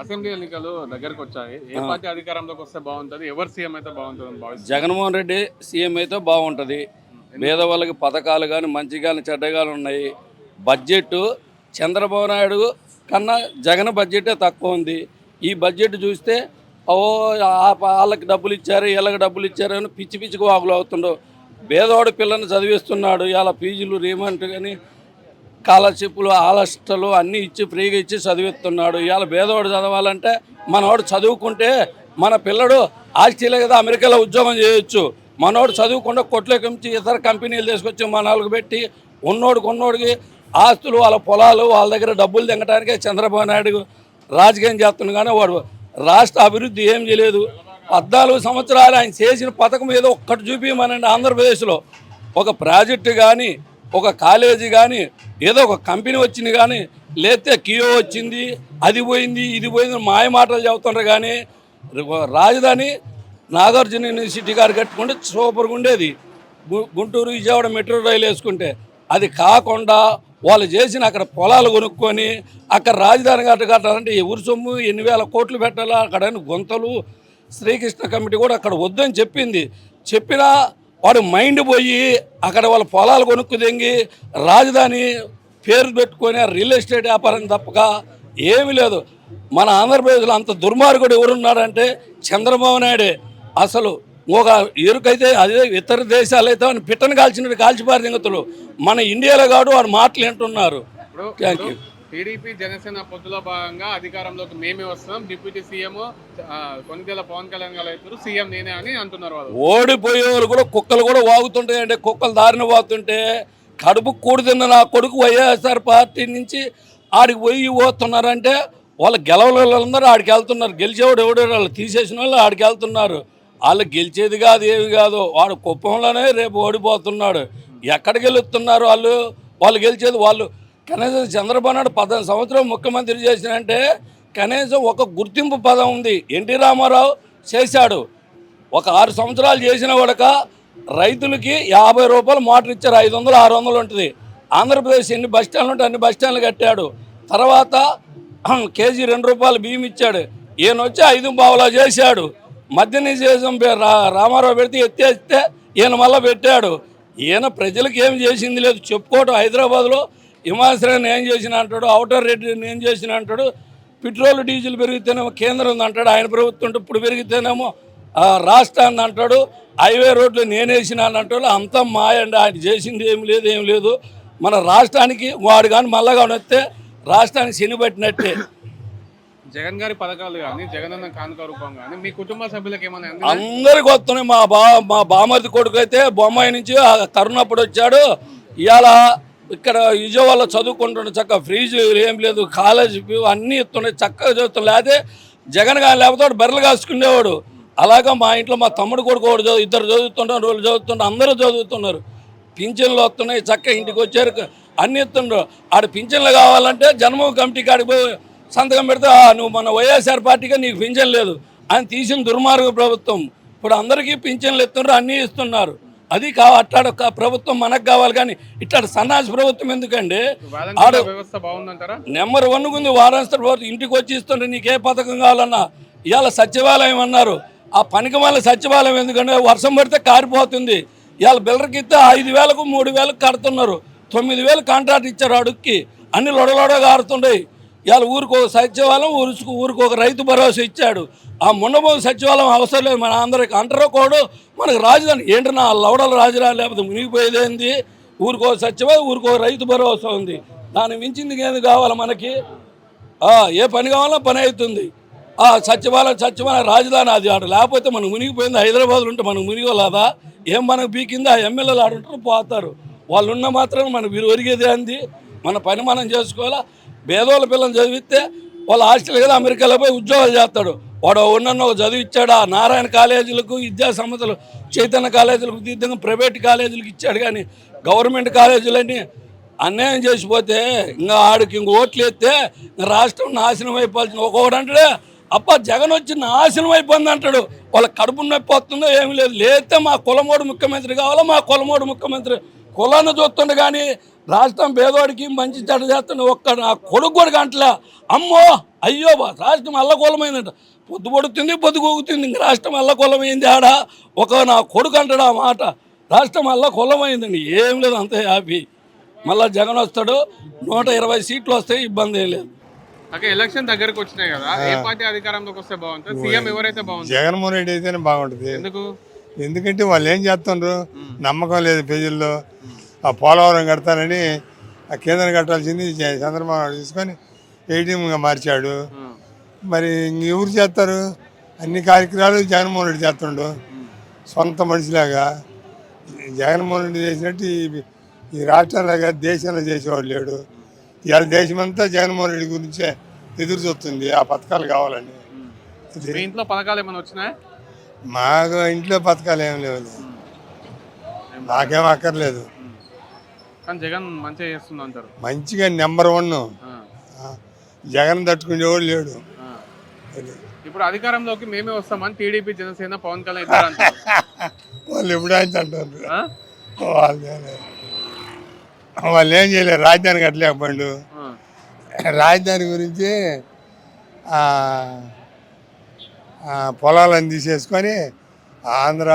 Assembly ఎన్నికలు దగ్గరకు వచ్చాయి. ఏ పార్టీ అధికారంలోకి వస్తే బాగుంటది? ఎవరు సీఎం అయితే బాగుంటుంది జగన్మోహన్ రెడ్డి సీఎం అయితే బాగుంటుంది. పేదవాళ్ళకి పథకాలు కానీ మంచి కానీ చెడ్డ కానీ ఉన్నాయి. బడ్జెట్ చంద్రబాబు నాయుడు కన్నా జగన్ బడ్జెటే తక్కువ ఉంది. ఈ బడ్జెట్ చూస్తే ఓ వాళ్ళకి డబ్బులు ఇచ్చారు వీళ్ళకి డబ్బులు ఇచ్చారు అని పిచ్చి పిచ్చికి వాగులు అవుతుండవు. పేదవాడు పిల్లని చదివిస్తున్నాడు ఇలా ఫీజులు రీమంట్ కానీ స్కాలర్షిప్లు ఆలస్టలు అన్నీ ఇచ్చి ఫ్రీగా ఇచ్చి చదివిస్తున్నాడు. ఇవాళ పేదవాడు చదవాలంటే మనవాడు చదువుకుంటే మన పిల్లడు ఆస్ట్రేలియా కదా అమెరికాలో ఉద్యోగం చేయొచ్చు. మనోడు చదువుకుండా కొట్లెక్కించి ఇతర కంపెనీలు తీసుకొచ్చి మనలకు పెట్టి ఉన్నోడికి ఉన్నోడికి ఆస్తులు వాళ్ళ పొలాలు వాళ్ళ దగ్గర డబ్బులు తెంగటానికే చంద్రబాబు నాయుడు రాజకీయం చేస్తున్నాడు. కానీ వాడు రాష్ట్ర అభివృద్ధి ఏం చేయలేదు. పద్నాలుగు సంవత్సరాలు ఆయన చేసిన పథకం ఏదో ఒక్కటి చూపించమనండి ఆంధ్రప్రదేశ్లో. ఒక ప్రాజెక్టు కానీ ఒక కాలేజీ కానీ ఏదో ఒక కంపెనీ వచ్చింది కానీ లేతే కియో వచ్చింది అది పోయింది ఇది పోయింది మాయ మాటలు చెబుతుండ్రు కానీ రాజధాని నాగార్జున యూనివర్సిటీ గారు కట్టుకుంటే సూపర్గా ఉండేది. గు- గుంటూరు విజయవాడ మెట్రో రైలు వేసుకుంటే. అది కాకుండా వాళ్ళు చేసిన అక్కడ పొలాలు కొనుక్కొని అక్కడ రాజధాని గట్ట కట్టాలంటే ఎవరి సొమ్ము ఎన్ని వేల కోట్లు పెట్టాలా అక్కడ గుంతలు. శ్రీకృష్ణ కమిటీ కూడా అక్కడ వద్దని చెప్పింది. చెప్పినా వాడు మైండ్ పోయి అక్కడ వాళ్ళ పొలాలు కొనుక్కు తెంగి రాజధాని పేరు పెట్టుకొని రియల్ ఎస్టేట్ వ్యాపారం తప్పక ఏమీ లేదు. మన ఆంధ్రప్రదేశ్లో అంత దుర్మార్గుడు ఎవరున్నాడంటే చంద్రబాబు నాయుడే. అసలు ఒక ఎరుకైతే అదే ఇతర దేశాలు అయితే వాడిని పిట్టను కాల్చినట్టు కాల్చిపారు దింగతులు మన ఇండియాలో కాదు వాడు మాటలు వింటున్నారు. థ్యాంక్ యూ టీడీపీ జనసేన పొత్తులో భాగంగా అధికారంలోకి మేమే వస్తున్నాం. డిప్యూటీ సీఎం కొనితేల పవన్ కళ్యాణ్ గారు అవుతారు. సీఎం నేనే అని అంటున్నారు వాళ్ళు. ఓడిపోయే వాళ్ళు కూడా కుక్కలు కూడా వాగుతుంటాయండి. కుక్కలు దారిన వాగుతుంటే కడుపు కూడుతున్న నా కొడుకు వైఎస్ఆర్ పార్టీ నుంచి ఆడికి పోయి పోతున్నారంటే వాళ్ళు గెలవల వాళ్ళందరూ ఆడికి వెళ్తున్నారు. గెలిచేవాడు ఎవడో వాళ్ళు తీసేసిన వాళ్ళు ఆడికి వెళ్తున్నారు. వాళ్ళు గెలిచేది కాదు ఏమి కాదు. వాడు కుప్పంలోనే రేపు ఓడిపోతున్నాడు. ఎక్కడ గెలుస్తున్నారు వాళ్ళు? వాళ్ళు గెలిచేది వాళ్ళు కనీసం చంద్రబాబు నాయుడు పద్దెనిమిది సంవత్సరం ముఖ్యమంత్రి చేసినంటే కనీసం ఒక గుర్తింపు పదం ఉంది. ఎన్టీ రామారావు చేశాడు. ఒక ఆరు సంవత్సరాలు చేసిన వాడక రైతులకి యాభై రూపాయలు మోటార్ ఇచ్చారు. ఐదు వందలు ఆరు వందలు ఉంటుంది. ఆంధ్రప్రదేశ్ ఎన్ని బస్ స్టాండ్లు ఉంటే అన్ని బస్ స్టాండ్లు కట్టాడు. తర్వాత కేజీ రెండు రూపాయలు బియ్యం ఇచ్చాడు. ఈయన వచ్చి ఐదు బావులా చేశాడు. మద్య నిషేధం పే- రా రామారావు పెడితే ఎత్తేస్తే ఈయన మళ్ళీ పెట్టాడు. ఈయన ప్రజలకు ఏం చేసింది లేదు. చెప్పుకోవటం హైదరాబాద్లో హిమాశ్రయాన్ని ఏం చేసిన అంటాడు అవుటర్ రేట్ ఏం చేసిన అంటాడు పెట్రోల్ డీజిల్ పెరిగితేనేమో కేంద్రం ఉంది అంటాడు ఆయన ప్రభుత్వం ఇప్పుడు పెరిగితేనేమో ఆ, రాష్ట్రాన్ని అంటాడు హైవే రోడ్లు నేనేసిన అని అంటాడు అంతా మాయండి ఆయన చేసింది ఏం లేదు ఏం లేదు. మన రాష్ట్రానికి వాడు కానీ మళ్ళా కానీ వస్తే రాష్ట్రానికి శని పట్టినట్టే. జగన్ గారి పథకాలు కానీ జగనన్న కానుక రూపం కానీ మీ కుటుంబ సభ్యులకు ఏమైనా? అందరికి వస్తున్నాయి. మా బా మా బామర్ది కొడుకు అయితే బొమ్మాయి నుంచి ఆ కరుణప్పుడు వచ్చాడు. ఇవాళ ఇక్కడ విజయవాడలో చదువుకుంటున్న చక్క ఫ్రీజు ఏం లేదు కాలేజ్ ఫీ అన్నీ ఇస్తున్నాయి చక్కగా చదువుతున్నాయి. లేకపోతే జగన్ కానీ లేకపోతే వాడు బర్రెలు కాసుకునేవాడు. అలాగా మా ఇంట్లో మా తమ్ముడు కొడుకు ఒకడు చదువు ఇద్దరు చదువుతున్నారు వాళ్ళు చదువుతున్నారు అందరూ చదువుతున్నారు. పింఛన్లు వస్తున్నాయి చక్క ఇంటికి వచ్చారు అన్ని ఇస్తుండ్రు ఆడ పింఛన్లు కావాలంటే జన్మ కమిటీ కాడికి పోయి సంతకం పెడితే నువ్వు మన వైఎస్ఆర్ పార్టీగా నీకు పింఛన్ లేదు. అని తీసిన దుర్మార్గ ప్రభుత్వం. ఇప్పుడు అందరికీ పింఛన్లు ఇస్తున్నారు అన్నీ ఇస్తున్నారు. అది కా అట్లాడ ఒక ప్రభుత్వం మనకు కావాలి కానీ ఇట్లాంటి సన్నాసి ప్రభుత్వం ఎందుకండి? బాగుందంటారా? నెంబర్ వన్ ఉంది వారాంతర ప్రభుత్వం ఇంటికి వచ్చి ఇస్తుంటే నీకే పథకం కావాలన్నా. ఇవాళ సచివాలయం అన్నారు. ఆ పనికి మళ్ళీ సచివాలయం ఎందుకంటే వర్షం పడితే కారిపోతుంది. ఇవాళ బిల్లర్కి ఇస్తే ఐదు వేలకు మూడు వేలకు కడుతున్నారు. తొమ్మిది వేలు కాంట్రాక్ట్ ఇచ్చారు అడుక్కి. అన్ని లొడలొడగా ఆడుతుండయి ఇవాళ ఊరికి ఒక సచివాలయం ఊరికి ఊరికి ఒక రైతు భరోసా ఇచ్చాడు. ఆ ముండబోదు సచివాలయం అవసరం లేదు. మన అందరికి అంటారో కోడు మనకు రాజధాని ఏంటి నా లవడల రాజధాని లేకపోతే మునిగిపోయేదేంది ఊరికో సచివాలయం ఊరికో రైతు భరోసా ఉంది. దాన్ని మించింది ఏది కావాలి మనకి? ఏ పని కావాలో పని అవుతుంది. ఆ సచివాలయం సచివాలయం రాజధాని అది ఆడు. లేకపోతే మనం మునిగిపోయింది హైదరాబాద్లో ఉంటే మనకు మునిగోలేదా? ఏం మనకు బీకింది ఆ ఎమ్మెల్యేలు ఆడుంటారు పోతారు. వాళ్ళు ఉన్న మాత్రం మనం వీరు ఒరిగేది అంది మన పని మనం చేసుకోవాలా? భేదోళ్ళ పిల్లలు చదివిస్తే వాళ్ళు హాస్టల్ కదా అమెరికాలో పోయి ఉద్యోగాలు చేస్తాడు. వాడు ఉన్న ఒక ఆ నారాయణ కాలేజీలకు విద్యా సంస్థలు చైతన్య కాలేజీలకు దిద్దంగా ప్రైవేట్ కాలేజీలకు ఇచ్చాడు కానీ గవర్నమెంట్ కాలేజీలన్నీ అన్యాయం చేసిపోతే ఇంకా ఆడికి ఇంక ఓట్లు ఎత్తే రాష్ట్రం నాశనం అయిపోవాల్సింది. ఒక్కొక్కడు అంటాడే అప్ప జగన్ వచ్చి నాశనం అయిపోయింది అంటాడు. వాళ్ళ కడుపు నొప్పి వస్తుందో ఏమి లేదు. లేతే మా కులమోడు ముఖ్యమంత్రి కావాలా? మా కులమోడు ముఖ్యమంత్రి కులాన్ని చూస్తుండే కానీ రాష్ట్రం పేదోడికి మంచి చెడ్డ చేస్తున్న ఒక్క నా కొడుకు కూడా గంటలే అమ్మో! అయ్యో బా రాష్ట్రం అల్లకూలమైందంట. పొద్దు పొడుతుంది పొద్దు కూగుతుంది ఇంక రాష్ట్రం అల్లకూలమైంది ఆడ? ఒక నా కొడుకు అంటాడు ఆ మాట. రాష్ట్రం అల్లకూలమైందండి ఏం లేదు అంతే హ్యాపీ. మళ్ళా జగన్ వస్తాడు నూట ఇరవై సీట్లు వస్తాయి ఇబ్బంది ఏం లేదు. ఎలక్షన్ దగ్గరకు వచ్చినాయి కదా ఏ పార్టీ అధికారంలోకి వస్తే బాగుంటుంది? సీఎం ఎవరైతే బాగుంటుంది జగన్మోహన్ రెడ్డి అయితేనే బాగుంటుంది. ఎందుకు? ఎందుకంటే వాళ్ళు ఏం చేస్తుండ్రు? నమ్మకం లేదు ప్రజల్లో. ఆ పోలవరం కడతానని ఆ కేంద్రం కట్టాల్సింది చంద్రబాబు నాయుడు తీసుకొని ఏటీఎంగా మార్చాడు. మరి ఎవరు చేస్తారు? అన్ని కార్యక్రమాలు జగన్మోహన్ రెడ్డి చేస్తుండు. సొంత మనిషిలాగా. జగన్మోహన్ రెడ్డి చేసినట్టు ఈ- రాష్ట్రంలాగా దేశంలో చేసేవాడు లేడు. ఇవాళ దేశమంతా జగన్మోహన్ రెడ్డి గురించే ఎదురు చూస్తుంది. ఆ పథకాలు కావాలని. ఇంట్లో పథకాలు ఏమైనా వచ్చినాయి? మాకు ఇంట్లో పథకాలు ఏం లేవు. నాకేం అక్కర్లేదు. కానీ జగన్ మంచిగా చేస్తుంది అంటారు. మంచిగా నెంబర్ వన్. జగన్ తట్టుకునేవాడు లేడు. ఇప్పుడు అధికారంలోకి మేమే వస్తామని టీడీపీ జనసేన పవన్ కళ్యాణ్ ఇద్దరు అంటారు. వాళ్ళు ఎప్పుడు ఆయన అంటారు? వాళ్ళు. ఏం చేయలేరు. రాజధాని కట్టలేకపోయిండు. రాజధాని గురించి పొలాలను తీసేసుకొని ఆంధ్ర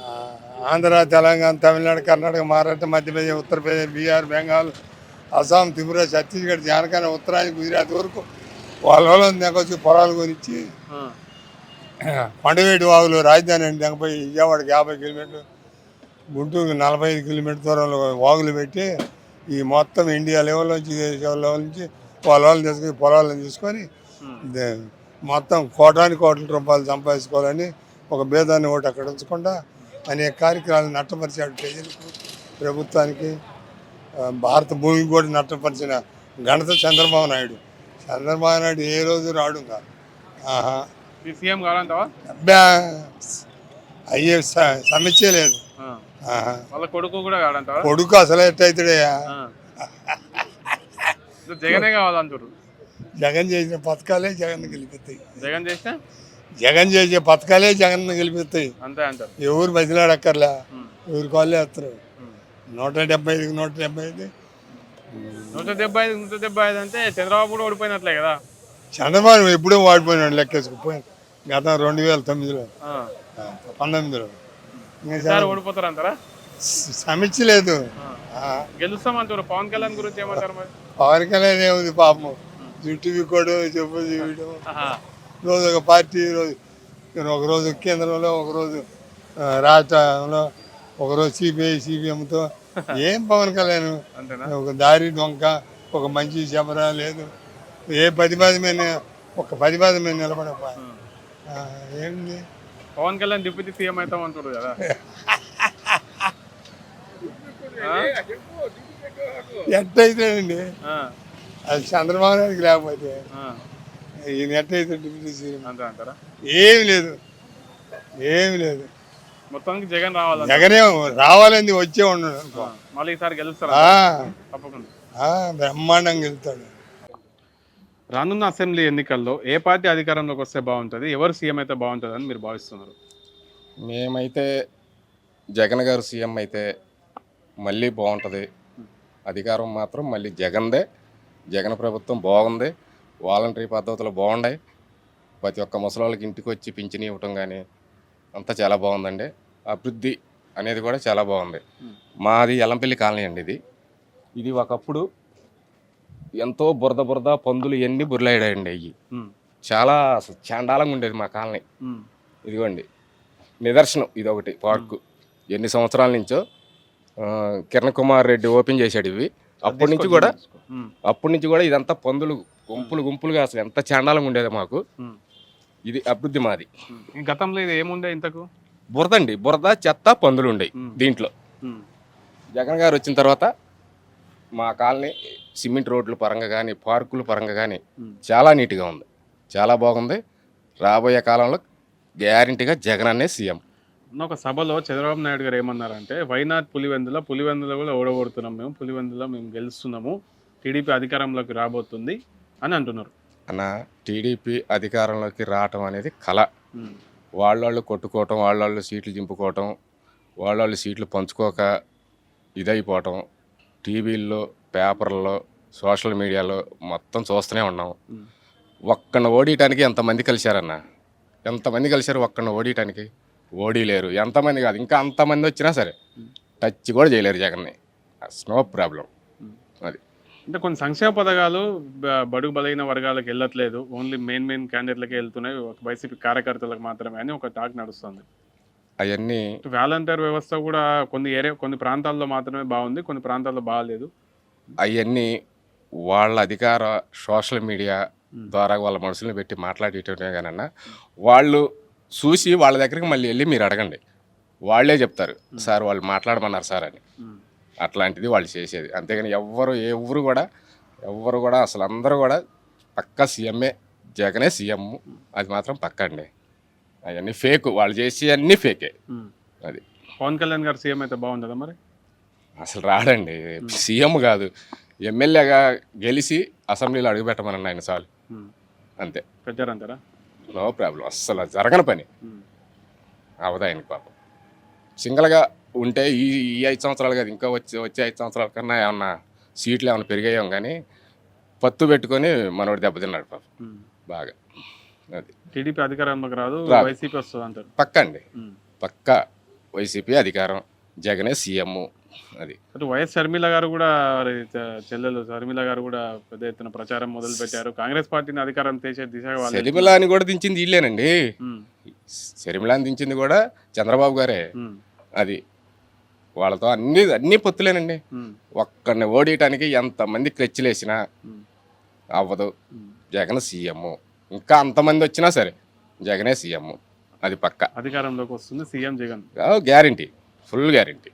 ఆ, ఆంధ్ర తెలంగాణ తమిళనాడు కర్ణాటక మహారాష్ట్ర మధ్యప్రదేశ్ ఉత్తరప్రదేశ్ బీహార్ బెంగాల్ అస్సాం త్రిపుర ఛత్తీస్గఢ్ జార్ఖండ్ ఉత్తరాంధ్ర గుజరాత్ వరకు వాళ్ళ వాళ్ళని దగ్గర పొలాలు గురించి ఆ. పండుగేటి వాగులు రాజధాని అండి దగ్గర విజయవాడకి యాభై కిలోమీటర్లు గుంటూరుకి నలభై ఐదు కిలోమీటర్ దూరంలో వాగులు పెట్టి ఈ మొత్తం ఇండియా లెవెల్ నుంచి లెవెల్ నుంచి వాళ్ళ వాళ్ళని తీసుకొని పొలాలను తీసుకొని మొత్తం కోటాని కోట్ల రూపాయలు సంపాదించుకోవాలని ఒక భేదాన్ని ఒకటి అక్కడ ఉంచకుండా అనేక కార్యక్రమాలు నష్టపరిచాడు ప్రజలకు ప్రభుత్వానికి. భారత భూమికి కూడా నష్టపరిచిన ఘనత చంద్రబాబు నాయుడు. చంద్రబాబు నాయుడు ఏ రోజు రాడు సీఎం కావాలంటావా? అయ్యే సమస్య లేదు. వాళ్ళ కొడుకు కూడా కొడుకు అసలు ఎట్టయితాడయ్యా? జగనే కావాలంటారు జగన్ చేసిన పథకాలే జగన్ గెలిపిస్తాయి జగన్ చేస్తే? జగన్ చేసే పథకాలే జగన్ గెలిపిస్తాయి. ఎవరు బదిలాడక్కర్లా ఉమ్. ఎవరి కాళ్ళే వేస్తారు. నూట డెబ్బై ఐదుకి నూట డెబ్బై ఐదు. నూట డెబ్బై ఐదు నూట డెబ్బై ఐదు అంటే చంద్రబాబు కూడా ఓడిపోయినట్లే కదా? చంద్రబాబు ఎప్పుడూ వాడిపోయినాడు లెక్కేసుకుపోయాను గత రెండు వేల తొమ్మిదిలో. పంతొమ్మిదిలో. ఇంకా ఈసారి చాలా ఓడిపోతారు అంటారా స- సమస్య లేదు. గెలుస్తామంటారు. పవన్ కళ్యాణ్ గురించి ఏమంటారు మరి? పవన్ కళ్యాణ్ ఏముంది పాపం? జుట్టు విక్కోడు చెప్పు చూడడం. రోజు ఒక పార్టీ రోజు ఒకరోజు కేంద్రంలో ఒకరోజు రాష్ట్రంలో ఒకరోజు సిపిఐ సిపిఎంతో ఏం పవన్ కళ్యాణ్ ఒక దారి డొంక ఒక మంచి చెప్పరా లేదు. ఏ పదిపాది మీద ఒక పదిపాది మీద నిలబడపా ఏంది? పవన్ కళ్యాణ్ డిప్యూటీ సీఎం అవుతాం అంటారు కదా? ఎట్టయితేనండి. ఆ. అది చంద్రబాబు నాయుడుకి లేకపోతే ఆ. ఈయన ఎట్టయితే డిప్యూటీ సీఎం. అంతే అంటారా? ఏమి లేదు. ఏమి లేదు. మొత్తానికి జగన్ రావాలంట. జగనే రావాలని వచ్చే ఆ. మళ్ళీ ఈసారి గెలుస్తారా? ఆ, తప్పకుండా. ఆ, బ్రహ్మాండంగా వెళ్తాడు రానున్న అసెంబ్లీ ఎన్నికల్లో ఏ పార్టీ అధికారంలోకి వస్తే బాగుంటుంది? ఎవరు సీఎం అయితే బాగుంటుంది అని మీరు భావిస్తున్నారు? మేమైతే జగన్ గారు సీఎం అయితే మళ్ళీ బాగుంటుంది. అధికారం మాత్రం మళ్ళీ జగన్దే. జగన్ ప్రభుత్వం బాగుంది. వాలంటరీ పద్ధతులు బాగున్నాయి. ప్రతి ఒక్క ముసలోళ్ళకి ఇంటికి వచ్చి పింఛని ఇవ్వటం కానీ అంతా చాలా బాగుందండి. అభివృద్ధి అనేది కూడా చాలా బాగుంది. మాది ఎల్లంపల్లి కాలనీ అండి ఇది. ఇది ఒకప్పుడు ఎంతో బురద బురద పందులు ఇవన్నీ బుర్లాడాయండి అయ్యి. ఉమ్. చాలా చాండాలంగా ఉండేది మా కాలనీ. ఇదిగోండి నిదర్శనం ఇది ఒకటి పార్కు ఎన్ని సంవత్సరాల నుంచో కిరణ్ కుమార్ రెడ్డి ఓపెన్ చేశాడు ఇవి. అప్పటి నుంచి కూడా. అప్పటి నుంచి కూడా ఇదంతా పందులు గుంపులు గుంపులుగా అసలు ఎంత చాండాలంగా ఉండేది మాకు. ఇది అభివృద్ధి మాది గతంలో ఇది ఏముండే ఇంతకు బురదండి బురద చెత్త పందులు ఉండేవి. దీంట్లో. జగన్ గారు వచ్చిన తర్వాత మా కాలనీ సిమెంట్ రోడ్ల పరంగా కానీ పార్కుల పరంగా కానీ. చాలా నీట్గా ఉంది చాలా బాగుంది రాబోయే కాలంలో గ్యారంటీగా జగన్ అనే సీఎం ఒక సభలో చంద్రబాబు నాయుడు గారు ఏమన్నారంటే వైనాడ్ పులివెందుల? పులివెందుల కూడా ఓడగొడుతున్నాం మేము. పులివెందుల మేము గెలుస్తున్నాము. టీడీపీ అధికారంలోకి రాబోతుంది అని అంటున్నారు. అన్న టీడీపీ అధికారంలోకి రావటం అనేది కళ. వాళ్ళళ్ళు కొట్టుకోవటం వాళ్ళళ్ళు సీట్లు చింపుకోవటం వాళ్ళ వాళ్ళు సీట్లు పంచుకోక ఇదైపోవటం టీవీల్లో పేపర్లో సోషల్ మీడియాలో మొత్తం చూస్తూనే ఉన్నాం. ఒక్కడిని ఓడియటానికి ఎంతమంది కలిశారన్న? ఎంతమంది కలిశారు ఒక్కడిని ఓడియటానికి? ఓడిలేరు ఎంతమంది కాదు ఇంకా అంతమంది వచ్చినా సరే టచ్ కూడా చేయలేరు జగన్ని. నో ప్రాబ్లం అది. అంటే కొన్ని సంక్షేమ పథకాలు బడుగు బలైన వర్గాలకు వెళ్ళట్లేదు. ఓన్లీ మెయిన్ మెయిన్ క్యాండిడేట్లకే వెళ్తున్నాయి. ఒక వైసీపీ కార్యకర్తలకు మాత్రమే అని ఒక టాక్ నడుస్తుంది. అవన్నీ వాలంటీర్ వ్యవస్థ కూడా కొన్ని ఏరియా కొన్ని ప్రాంతాల్లో మాత్రమే బాగుంది కొన్ని ప్రాంతాల్లో బాగాలేదు. అవన్నీ వాళ్ళ అధికార సోషల్ మీడియా ద్వారా వాళ్ళ మనుషుల్ని పెట్టి మాట్లాడేటమే కానన్నా వాళ్ళు చూసి వాళ్ళ దగ్గరికి మళ్ళీ వెళ్ళి మీరు అడగండి. వాళ్ళే చెప్తారు సార్ వాళ్ళు మాట్లాడమన్నారు సార్ అని. అట్లాంటిది వాళ్ళు చేసేది. అంతేగాని ఎవ్వరు ఎవరు కూడా ఎవ్వరు కూడా అసలు అందరూ కూడా పక్కా సీఎంఏ జగనే సీఎం. అది మాత్రం పక్క అండి. అవన్నీ ఫేక్ వాళ్ళు చేసి అన్నీ ఫేకే. అది. పవన్ కళ్యాణ్ గారు సీఎం అయితే బాగుంటుందా మరి? అసలు రాడండి. సీఎం కాదు ఎమ్మెల్యేగా గెలిచి అసెంబ్లీలో అడుగుపెట్టమనండి ఆయన చాలు ఉమ్. అంతే. పెట్టారంటారా? No problem. అస్సలు జరగని పని. అవదా ఆయనకి పాపం. సింగిల్గా ఉంటే ఈ ఈ ఐదు సంవత్సరాలు కాదు ఇంకా వచ్చే వచ్చే ఐదు సంవత్సరాల కన్నా ఏమన్నా సీట్లు ఏమైనా పెరిగాయేం కానీ పత్తు పెట్టుకొని మనోడు దెబ్బతిన్నాడు పాపం. బాగా. అది. టీడీపీ అధికారంలోకి రాదు. వైసీపీ వస్తుంది అంటారు పక్క అండి. పక్క వైసీపీ అధికారం. జగనే సీఎం అది. అటు వైఎస్ షర్మిల గారు కూడా చెల్లెలు షర్మిల గారు కూడా పెద్ద ఎత్తున ప్రచారం మొదలు పెట్టారు కాంగ్రెస్ పార్టీని అధికారం తీసే దిశగా వాళ్ళు శర్మిలాని కూడా దించింది వీళ్ళేనండి ఉమ్. శర్మిలాని దించింది కూడా చంద్రబాబు గారే. అది. వాళ్ళతో అన్ని అన్ని పొత్తులేనండి. ఒక్కడిని ఓడియటానికి ఎంతమంది క్రెచ్చిలేసినా ఉమ్. అవ్వదు. జగన్ సీఎం. ఇంకా అంతమంది వచ్చినా సరే జగనే సీఎం. అది పక్క. అధికారంలోకి వస్తుంది CM Jagan. Guarantee. Full guarantee.